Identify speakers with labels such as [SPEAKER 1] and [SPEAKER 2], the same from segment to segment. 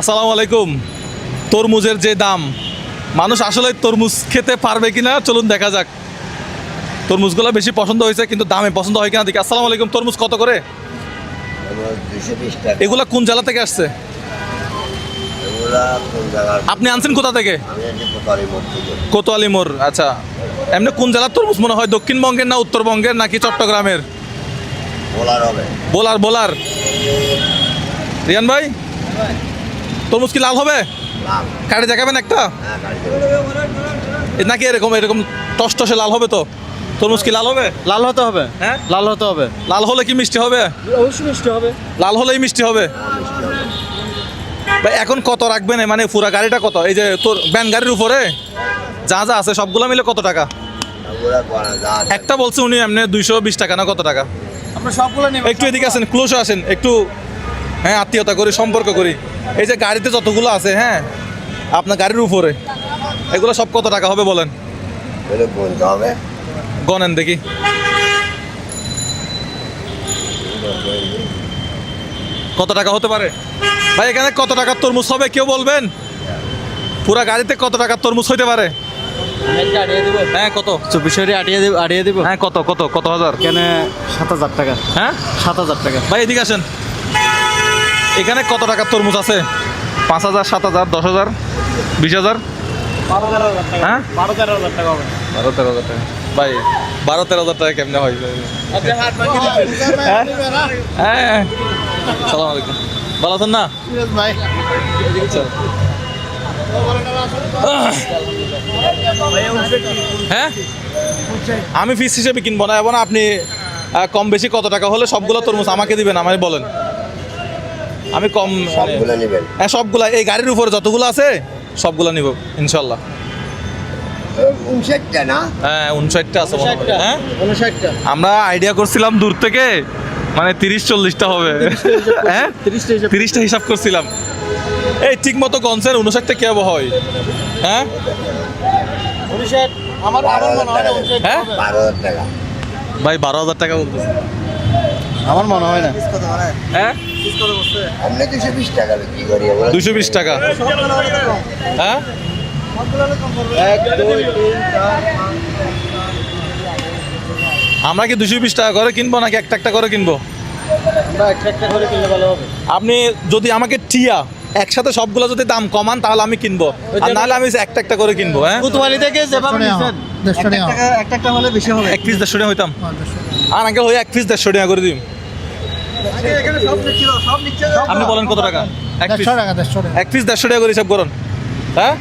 [SPEAKER 1] আসসালামু আলাইকুম। তরমুজের যে দাম মানুষ আসলে তরমুজ খেতে পারবে কিনা? চলুন দেখা যাক। তরমুজগুলো বেশি পছন্দ হয়েছে কিন্তু দামে পছন্দ হয় কিনা? দেখি আসসালামু আলাইকুম তরমুজ কত করে? এগুলা কোন জেলা থেকে আসছে? আপনি আনছেন কোথা থেকে? কোতোয়ালি মোড় আচ্ছা। এমনি কোন জেলার তরমুজ মনে হয় দক্ষিণবঙ্গের না উত্তরবঙ্গের নাকি চট্টগ্রামের?
[SPEAKER 2] Bowler
[SPEAKER 1] bowler. রিয়ান ভাই? তরমুজ কি লাল হবে? কাটে দেখাবেন একটা? নাকি এরকম এরকম টস টসে লাল হবে তো? তরমুজ কি লাল হবে?
[SPEAKER 3] লাল হতে হবে।
[SPEAKER 1] হ্যাঁ?
[SPEAKER 3] লাল হতে হবে।
[SPEAKER 1] লাল হলে কি মিষ্টি হবে?
[SPEAKER 3] অবশ্যই মিষ্টি হবে।
[SPEAKER 1] লাল হলেই মিষ্টি হবে। এখন কত রাখবেন? মানে পুরা গাড়িটা কত? এই যে তোর ব্যান গাড়ির উপরে? যা যা আছে সবগুলো মিলে কত টাকা। একটা বলছে উনি এমনি দুইশো বিশ টাকা না কত টাকা?
[SPEAKER 3] আমরা সবগুলো
[SPEAKER 1] একটু এদিকে আসেন ক্লোজও আসেন একটু হ্যাঁ আত্মীয়তা করি সম্পর্ক করি। এই যে গাড়িতে যতগুলো আছে হ্যাঁ আপনার গাড়ির উপরে এগুলো সব কত টাকা হবে বলেন? গনেন দেখি। কত টাকা হতে পারে? ভাই এখানে কত টাকার তরমুজ হবে কেউ বলবেন? পুরা গাড়িতে কত টাকার তরমুজ হইতে পারে? হ্যাঁ কত?
[SPEAKER 3] আটিয়ে দিব আটিয়ে দিব।
[SPEAKER 1] হ্যাঁ কত কত কত হাজার?
[SPEAKER 3] এখানে সাত হাজার টাকা।
[SPEAKER 1] হ্যাঁ?
[SPEAKER 3] সাত হাজার টাকা।
[SPEAKER 1] ভাই এদিকে আসেন। এখানে কত টাকার তরমুজ আছে? পাঁচ হাজার, সাত হাজার, দশ হাজার, বিশ হাজার? হ্যাঁ?
[SPEAKER 3] বারো তেরো হাজার টাকা হবে।
[SPEAKER 1] ভাই, বারো তেরো হাজার টাকা কেমনে হয়? হ্যাঁ? হ্যাঁ। সালাম আলাইকুম। ভালো আছেন না? হ্যাঁ? আমি ফিস হিসেবে কিনবো না, এবং আপনি কম বেশি কত টাকা হলে সবগুলো তরমুজ আমাকে দিবেন, আমায় বলেন। আমি কম
[SPEAKER 2] সবগুলো নেবেন।
[SPEAKER 1] হ্যাঁ সবগুলা। এই গাড়ির উপরে যতগুলো আছে সবগুলা নিব ইনশাল্লাহ।
[SPEAKER 2] উনষাটটা না?
[SPEAKER 1] হ্যাঁ উনষাটটা আছে হ্যাঁ।
[SPEAKER 3] উনষাটটা।
[SPEAKER 1] আমরা আইডিয়া করছিলাম দূর থেকে মানে তিরিশ চল্লিশটা হবে। হ্যাঁ?
[SPEAKER 3] তিরিশটা হিসাব
[SPEAKER 1] করছিলাম। এই ঠিক মতো কনসেন উনষাটটা কে হয়? হ্যাঁ?
[SPEAKER 3] আমার
[SPEAKER 2] বারো হাজার
[SPEAKER 3] মনে হয়
[SPEAKER 2] টাকা
[SPEAKER 1] হ্যাঁ? ভাই বারো হাজার টাকা বলতেছে।
[SPEAKER 3] আমার মনে হয় না।
[SPEAKER 1] হ্যাঁ?
[SPEAKER 2] দুশো বিশ টাকা বিক্রি
[SPEAKER 1] দুশো বিশ টাকা। হ্যাঁ
[SPEAKER 3] দুই
[SPEAKER 1] আমরা কি দুশো বিশ টাকা করে কিনবো নাকি একটা একটা করে কিনবো?
[SPEAKER 3] আমরা একটা একটা করে কিনলে ভালো হবে।
[SPEAKER 1] আপনি যদি আমাকে টিয়া একসাথে সবগুলো যদি দাম কমান তাহলে আমি কিনবো। আর নাহলে আমি একটা একটা করে কিনবো হ্যাঁ?
[SPEAKER 3] থেকে যেভাবে একটা একটা হলে বেশি হবে।
[SPEAKER 1] এক পিস দেড়শো টাকা হইতাম। আর আঙ্কেল হয়ে এক পিস দেড়শো টাকা করে দিন আপনি বলেন কত টাকা? এক পিস। এক পিস দেড়শো টাকা করে হিসাব করুন। হ্যাঁ?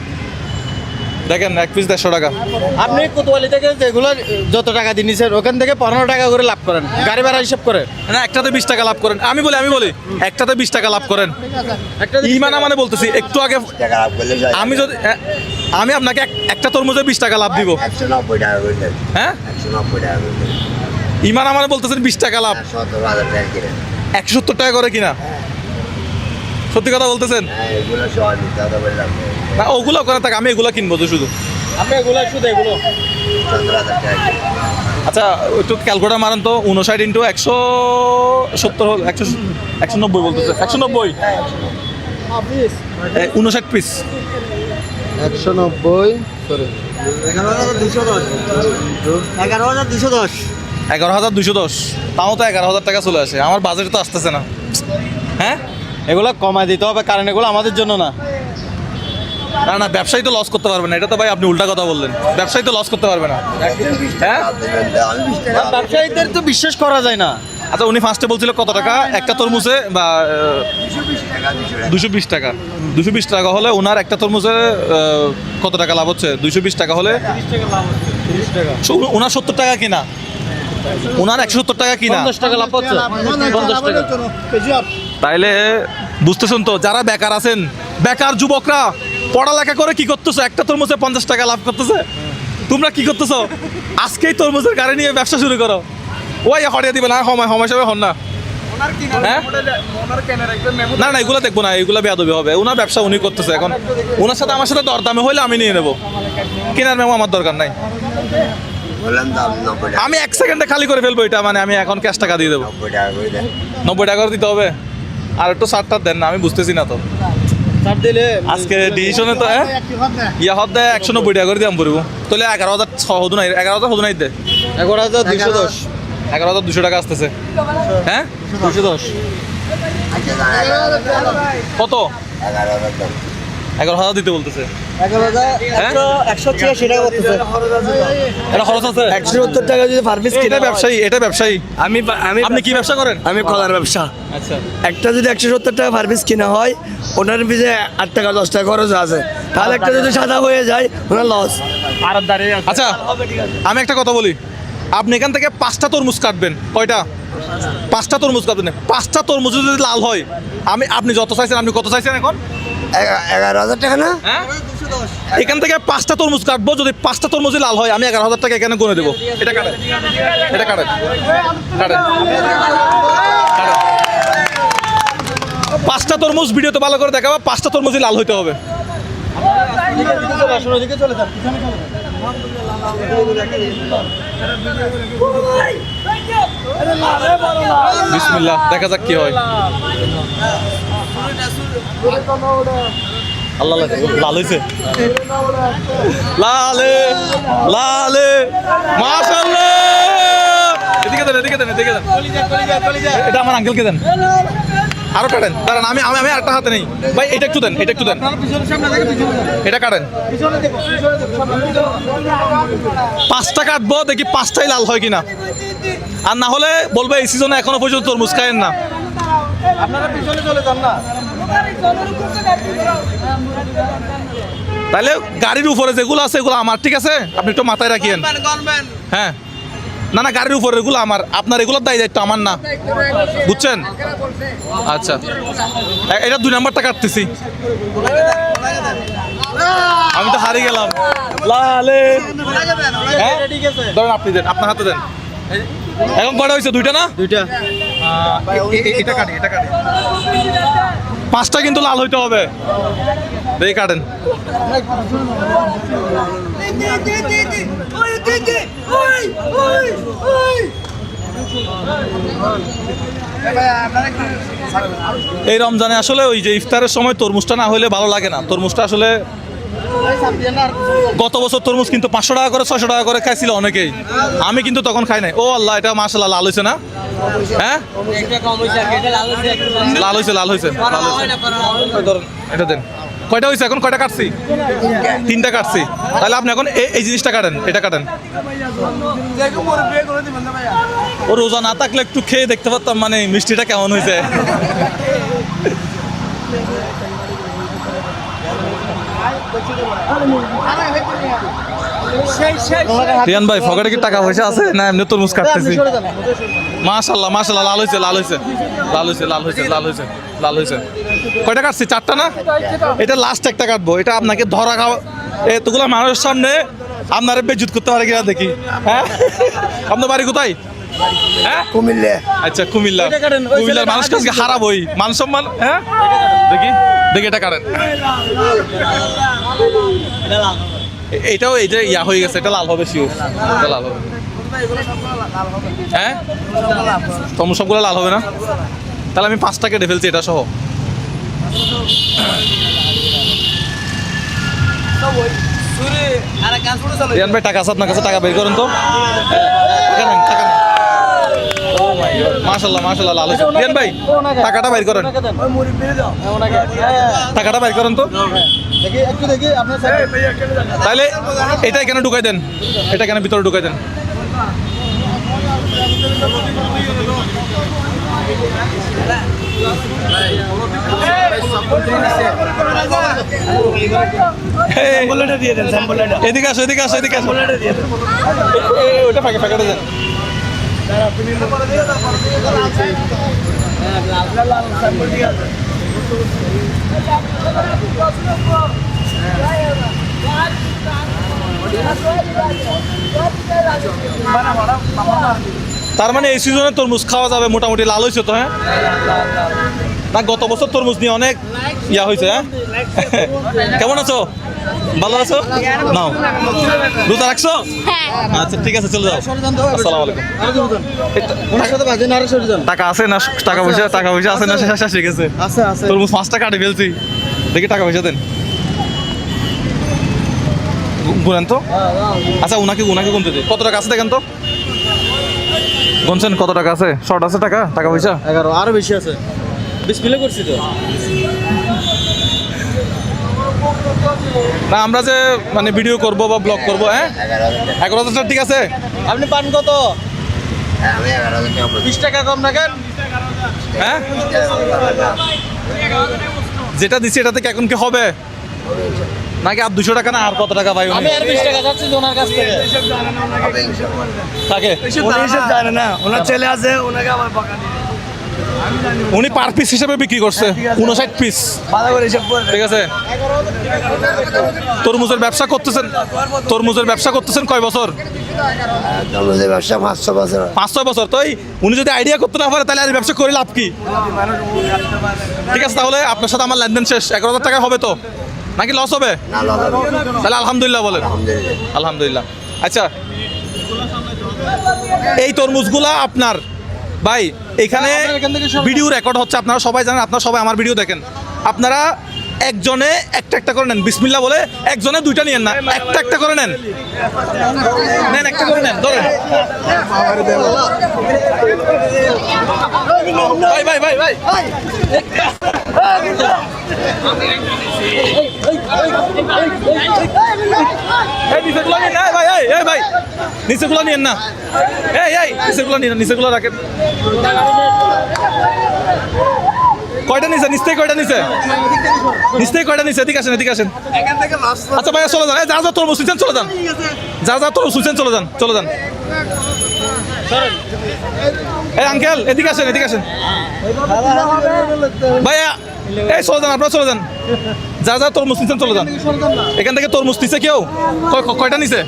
[SPEAKER 1] দেখেন এক পিস দেড়শো টাকা।
[SPEAKER 3] আপনি কোতোয়ালি থেকে যেগুলো যত টাকা দিয়ে নিছেন ওখান থেকে পনেরো টাকা করে লাভ করেন। গাড়ি ভাড়া হিসাব করে।
[SPEAKER 1] না একটাতে বিশ টাকা লাভ করেন। আমি বলি আমি বলি একটাতে বিশ টাকা লাভ করেন।
[SPEAKER 3] একটা
[SPEAKER 1] ইমানা মানে বলতেছি একটু আগে আমি যদি এ- আমি আপনাকে এক- একটা তরমুজে বিশ টাকা লাভ দিব।
[SPEAKER 2] দেন।
[SPEAKER 1] হ্যাঁ?
[SPEAKER 2] দেন।
[SPEAKER 1] ইমান আমার বলতেছেন বিশ টাকা লাভ। একশো সত্তর টাকা করে কিনা? সত্যি কথা বলতেছেন?
[SPEAKER 2] হ্যাঁ
[SPEAKER 1] না ওগুলো করে থাকে আমি এগুলো কিনবো তো শুধু।
[SPEAKER 3] আপনি এগুলো শুধু এগুলো।
[SPEAKER 1] আচ্ছা একটু ক্যালকুলেটার মারেন তো উনষাট ইন্টু একশো সত্তর হল একশো একশো নব্বই বলতেছে একশো নব্বই? উনষাট পিস
[SPEAKER 3] একশো নব্বই এগারো হাজার দুশো দশ। এগারো হাজার দুশো দশ।
[SPEAKER 1] এগারো হাজার দুশো দশ। তাও তো এগারো হাজার টাকা চলে আসে। আমার বাজেট তো আসতেছে না। হ্যাঁ?
[SPEAKER 3] এগুলো কমায় দিতে হবে কারণ এগুলো আমাদের জন্য না।
[SPEAKER 1] না না ব্যবসায়ী তো লস করতে পারবে না। এটা তো ভাই আপনি উল্টা কথা বললেন। ব্যবসায়ী তো লস করতে পারবে না।
[SPEAKER 2] বিশ
[SPEAKER 1] হ্যাঁ?
[SPEAKER 3] ব্যবসায়ীদের তো বিশ্বাস করা যায় না।
[SPEAKER 1] আচ্ছা উনি ফার্স্টে বলছিল কত টাকা? একটা তরমুজে বা
[SPEAKER 2] দুশো বিশ টাকা দুশো
[SPEAKER 1] বিশ টাকা। দুশো বিশ টাকা হলে ওনার একটা তরমুজে কত টাকা লাভ হচ্ছে? দুশো বিশ টাকা হলে? ওনার সত্তর টাকা কিনা। ওনার একশো সত্তর টাকা কিনা?
[SPEAKER 3] পঞ্চাশ টাকা লাভ হচ্ছে। পঞ্চাশ টাকা।
[SPEAKER 1] তাইলে বুঝতেছেন তো যারা বেকার আছেন বেকার যুবকরা পড়ালেখা করে কি করতেছো? একটা তরমুজে পঞ্চাশ টাকা লাভ করতেছে? তোমরা কি করতেছো? আজকেই তরমুজের গাড়ি নিয়ে ব্যবসা শুরু করো। ওই হরিয়া দিবে না সময় সময় সবাই হন না। হ্যাঁ? না না এগুলো দেখব না এগুলো বেয়াদবি হবে। ওনার ব্যবসা উনি করতেছে এখন। ওনার সাথে আমার সাথে দরদামে হইলে আমি নিয়ে নেব। কেনার মেমো আমার দরকার নাই।
[SPEAKER 2] বললাম দাম নব্বই টাকা।
[SPEAKER 1] আমি এক সেকেন্ডে খালি করে ফেলব এটা মানে আমি এখন ক্যাশ টাকা দিয়ে দেবো।
[SPEAKER 2] নব্বই টাকা করে দেন।
[SPEAKER 1] নব্বই টাকা করে দিতে হবে। আর একটু ষাটটা দেন না আমি বুঝতেছি না তো। আজকে ডিসিশনে তো হ্যাঁ? ইয়া হদ দেয় একশো নব্বই টাকা করে পড়ব তাহলে এগারো হাজার ছ হদু নাই এগারো হাজার হদু নাই দে।
[SPEAKER 3] এগারো হাজার দুশো দশ।
[SPEAKER 1] এগারো হাজার দুশো টাকা আসতেছে। হ্যাঁ?
[SPEAKER 3] দুশো দশ।
[SPEAKER 2] আচ্ছা।
[SPEAKER 1] কত?
[SPEAKER 2] এগারো হাজার।
[SPEAKER 1] দিতে বলতেছে।
[SPEAKER 3] একশো একশো ছিয়াশি টাকা করতেছে।
[SPEAKER 1] এটা খরচ আছে?
[SPEAKER 4] একশো সত্তর টাকা যদি
[SPEAKER 1] এটা ব্যবসায়ী এটা ব্যবসায়ী।
[SPEAKER 4] আমি আমি
[SPEAKER 1] আপনি কি ব্যবসা করেন?
[SPEAKER 4] আমি কলার ব্যবসা।
[SPEAKER 1] আচ্ছা।
[SPEAKER 4] একটা যদি একশো সত্তর টাকা ফার্মিস কিনা হয় পিছনে আট টাকা দশ টাকা খরচ আছে। তাহলে একটা যদি সাদা হয়ে যায় ওনার লস
[SPEAKER 1] আচ্ছা আমি একটা কথা বলি। আপনি এখান থেকে পাঁচটা তরমুজ কাটবেন। কয়টা? পাঁচটা তরমুজ কাটবেন। পাঁচটা তরমুজ যদি লাল হয় আমি আপনি যত চাইছেন আপনি কত চাইছেন এখন?
[SPEAKER 2] এগারো হাজার টাকা না?
[SPEAKER 1] হ্যাঁ? এখান থেকে পাঁচটা তরমুজ কাটবো, যদি পাঁচটা তরমুজই লাল হয়, আমি এগারো হাজার টাকা এখানে গুনে দেবো। এটা কাটেন এটা কাটেন কাটেন। পাঁচটা তরমুজ ভিডিওতে ভালো করে দেখাবো, পাঁচটা তরমুজই লাল হইতে হবে। দেখা যাক কি হয়। লাল এদিকে আমার আরও কাটেন। দাঁড়ান, আমি আমি একটা হাতে নেই। ভাই, এটা একটু দেন, এটা একটু দেন। এটা কাটেন। পাঁচটা কাটবো, দেখি পাঁচটাই লাল হয় কিনা। আর না হলে বলব, এই সিজনে এখনও পর্যন্ত তরমুজ খায়েন না।
[SPEAKER 3] আপনারা পিছনে চলে যান না।
[SPEAKER 1] তাহলে গাড়ির উপরে যেগুলো আছে এগুলো আমার ঠিক আছে? আপনি একটু মাথায় রাখিয়েন হ্যাঁ। না না গাড়ির উপরে এগুলো আমার আপনার এগুলোর দায় দায়িত্ব আমার না। বুঝছেন? আচ্ছা। এটা দুই নাম্বারটা কাটতেছি। আমি তো হারিয়ে গেলাম। লালে। হ্যাঁ? ধরেন আপনি দেন আপনার হাতে দেন। এখন কটা হয়েছে দুইটা না?
[SPEAKER 3] দুইটা।
[SPEAKER 1] এটা কাটি এটা কাটি। পাঁচটা কিন্তু লাল হইতে হবে। দেখি কাটেন। এই রমজানে আসলে ওই যে ইফতারের সময় তরমুজটা না হলে ভালো লাগে না। তরমুজটা আসলে গত বছর তরমুজ কিন্তু পাঁচশো টাকা করে, ছয়শো টাকা করে খাইছিল অনেকেই। আমি কিন্তু তখন খাই নাই। ও আল্লাহ, এটা মাসাল্লাহ লাল হয়েছে না? হ্যাঁ? লাল হয়েছে লাল হয়েছে এটা দেন। কয়টা হয়েছে এখন? কয়টা কাটছি? তিনটা কাটছি। তাহলে আপনি এখন এই জিনিসটা কাটেন, এটা কাটেন। ও রোজা না থাকলে একটু খেয়ে দেখতে পারতাম মানে মিষ্টিটা কেমন হয়েছে রিয়ান ভাই, ফকেটে কি টাকা পয়সা আছে? না, এমনি তরমুজ কাটতেছি। মাশাল্লাহ মাশাল্লাহ লাল হয়েছে লাল হয়েছে। লাল হয়েছে লাল হয়েছে লাল হয়েছে লাল হয়েছে। কয়টা কাটছি? চারটা না? এটা লাস্ট একটা কাটবো। এটা আপনাকে ধরা খাওয়া এতগুলো মানুষের সামনে আপনারা বেজুত করতে পারে কিনা দেখি। হ্যাঁ? আপনার বাড়ি কোথায়?
[SPEAKER 2] কুমিল্লে।
[SPEAKER 1] আচ্ছা কুমিল্লা। কুমিল্লার মানুষ কাছে হারাবোই মান সম্মান? হ্যাঁ? দেখি দেখি এটা এটাও ইয়া হয়ে গেছে এটা লাল হবে শিওর এটা লাল হবে। হ্যাঁ? তোমার সবগুলো লাল হবে না? তাহলে আমি পাঁচটা কেটে ফেলছি এটা সহ। ভাই টাকা আছে আপনার কাছে টাকা বের করেন তো। টাকা মাশাল্লাহ মাশাল্লাহ লাল হয়েছে। রিয়ান ভাই টাকাটা বাইর করেন। টাকাটা বাইর করেন তো। তাহলে এটা এখানে ঢুকাই দেন। এটা এখানে ভিতরে ঢুকাই দেন।
[SPEAKER 4] দেন
[SPEAKER 1] এদিকে আসো এদিকে আসো এদিকে আসো। ওটা ফাঁকে ফাঁকে দেন। তার মানে এই সিজনে তরমুজ খাওয়া যাবে মোটামুটি লাল হয়েছে তো হ্যাঁ? না গত বছর তরমুজ নিয়ে অনেক ইয়া হয়েছে হ্যাঁ? কেমন আছো? ভালো আছো? নাও। রোজা রাখছো? আচ্ছা ঠিক আছে চলে যাও। আসসালামু আলাইকুম।
[SPEAKER 3] ওনার সাথে বাজে না আরও সরে যান।
[SPEAKER 1] টাকা আছে না টাকা পয়সা? টাকা পয়সা আছে না শেষ শেষ হয়ে গেছে।
[SPEAKER 3] আছে আছে।
[SPEAKER 1] তরমুজ পাঁচটা কাটে ফেলছি। দেখি টাকা পয়সা দেন। গুনেন তো? আচ্ছা উনাকে উনাকে গুনতে দিই কত টাকা আছে দেখেন তো? গুনছেন কত টাকা আছে? শর্ট আছে টাকা? টাকা পয়সা?
[SPEAKER 3] এগারো আরও বেশি আছে। ডিসপ্লে করছি তো।
[SPEAKER 1] না আমরা যে মানে ভিডিও করব বা ব্লগ করব হ্যাঁ?
[SPEAKER 2] এগারো হাজার
[SPEAKER 1] ঠিক আছে?
[SPEAKER 3] আপনি পান কত?
[SPEAKER 2] হ্যাঁ।
[SPEAKER 3] বিশ টাকা কম রাখেন
[SPEAKER 1] হ্যাঁ। যেটা দিচ্ছি এটা থেকে এখন কি হবে? নাকি আর দুশো টাকা না আর কত টাকা পাই
[SPEAKER 3] আমি আর বিশ টাকা যাচ্ছি ওনার কাছ থেকে।
[SPEAKER 1] থাকে
[SPEAKER 4] জানে না। ওনার ছেলে আছে ওনাকে আমার দিবে।
[SPEAKER 1] উনি পার পিস হিসেবে বিক্রি করছে উনষাট পিস। ঠিক আছে? তরমুজের ব্যবসা করতেছেন তরমুজের ব্যবসা করতেছেন কয় বছর?
[SPEAKER 2] তরমুজের ব্যবসা পাঁচশো বছর।
[SPEAKER 1] পাঁচ ছয় বছর। তো উনি যদি আইডিয়া করতে না পারে তাহলে আর ব্যবসা করে লাভ কি? ঠিক আছে তাহলে আপনার সাথে আমার লেনদেন শেষ। এগারো হাজার টাকা হবে তো? নাকি লস হবে। তাহলে আলহামদুলিল্লাহ বলেন।
[SPEAKER 2] আলহামদুলিল্লাহ।
[SPEAKER 1] আলহামদুলিল্লাহ। আচ্ছা এই তরমুজগুলা আপনার ভাই এখানে ভিডিও রেকর্ড হচ্ছে আপনারা সবাই জানেন আপনারা সবাই আমার ভিডিও দেখেন। আপনারা একজনে একটা একটা করে নেন বিসমিল্লা বলে একজনে দুইটা নিয়েন না একটা একটা করে নেন। নেন একটা করে নেন ধরেন। ভাই ভাই ভাই ভাই। নিচেগুলো নিন ভাই এই এই ভাই নিচেগুলো নিন না এই এই নিচেগুলো নিন নিচেগুলো রাখেন কয়টা নিচে নিচ থেকে কয়টা নিচ থেকে কয়টা নিচে এদিকে আসেন এদিকে আসেন। আচ্ছা ভাইয়া চলে যান যা যা তোর সুইচেন চলে যান যা যা তোর সুইচেন চলে যান চলে যান এই আঙ্কেল এদিকে আসেন এদিকে আসেন ভাইয়া এই, চলে যান আপনারা, চলে যান। যা যা, তরমুজ নিচ্ছেন চলে যান। এখান থেকে তরমুজ নিচ্ছে কেউ? কয়- কয়- কয়টা নিছে?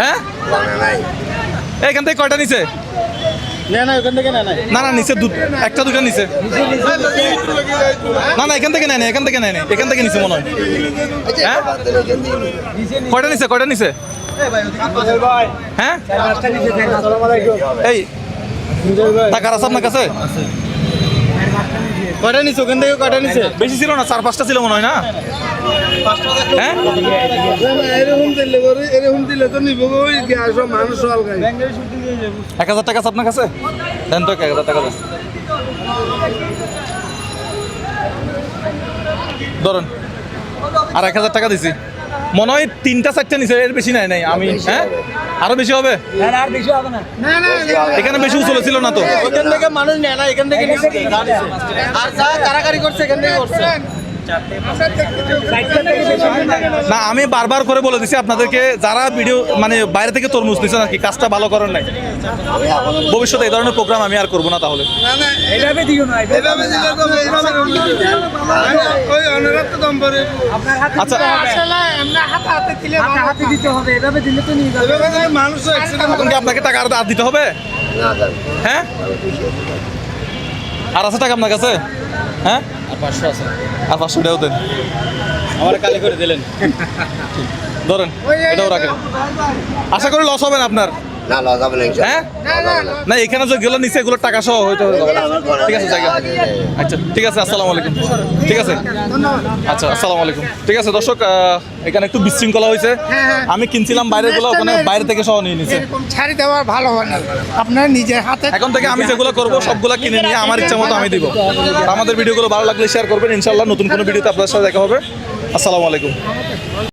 [SPEAKER 1] হ্যাঁ? এখান থেকে কয়টা নিছে?
[SPEAKER 3] না না
[SPEAKER 1] নিচে একটা, দুটা নিছে। না না, এখান থেকে নেয় না এখান থেকে নেয় না এখান থেকে নিছে মনে হয়। হ্যাঁ? কয়টা নিছে কয়টা নিছে? হ্যাঁ? এই টাকার আছে আপনার কাছে?
[SPEAKER 3] কয়টা নিছে? ওখান থেকে কটা নিছে?
[SPEAKER 1] বেশি ছিল না, চার, পাঁচটা ছিল মনে হয় না? হ্যাঁ?
[SPEAKER 5] এরকম দিলে তো নিব ওই
[SPEAKER 1] এক হাজার টাকা আছে আপনার কাছে? দেন তো এক হাজার টাকা দেন। ধরুন। আর এক হাজার টাকা দিছি। মনে হয় তিনটা চারটা নিচে এর বেশি নাই নাই আমি হ্যাঁ? আরও বেশি হবে? এখানে বেশি উচলে ছিল না তো।
[SPEAKER 3] ওখান থেকে মানুষ নেয় না এখান থেকে আর যা কারাকারি করছে এখান থেকে করছে।
[SPEAKER 1] না আমি বারবার করে বলে দিছি আপনাদেরকে যারা ভিডিও মানে বাইরে থেকে তরমুজ নিচ্ছে নাকি কাজটা ভালো করেন নাই। ভবিষ্যতে এই ধরনের প্রোগ্রাম আমি আর করব না তাহলে। আচ্ছা। কি আপনাকে টাকা আর দিতে হবে? হ্যাঁ? আর আছে টাকা আপনার কাছে? হ্যাঁ?
[SPEAKER 3] আর পাঁচশো আছে।
[SPEAKER 1] আর পাঁচশো টাকাও দেন।
[SPEAKER 3] আমার কালি করে দিলেন।
[SPEAKER 1] ধরেন এটাও রাখেন। আশা করি লস হবে না আপনার। হ্যাঁ?
[SPEAKER 2] ইনশাআল্লাহ না
[SPEAKER 1] না। এখানে যে গেলো নিচে এগুলো টাকা সহ হয়তো ঠিক আছে জায়গা। আচ্ছা ঠিক আছে আসসালামু আলাইকুম। ঠিক আছে? আচ্ছা আসসালামু আলাইকুম। ঠিক আছে দর্শক এখানে একটু বিশৃঙ্খলা হয়েছে। আমি কিনছিলাম বাইরেরগুলো ওখানে বাইরে থেকে সহ নিয়ে নিছে।
[SPEAKER 5] ছাড়ি দেওয়া ভালো হয় না। আপনার নিজের হাতে
[SPEAKER 1] এখন থেকে আমি যেগুলো করব সবগুলো কিনে নিয়ে আমার ইচ্ছা মতো আমি দিব। আমাদের ভিডিওগুলো ভালো লাগলে শেয়ার করবেন। ইনশাল্লাহ নতুন কোনো ভিডিওতে আপনার সাথে দেখা হবে। আসসালামু আলাইকুম।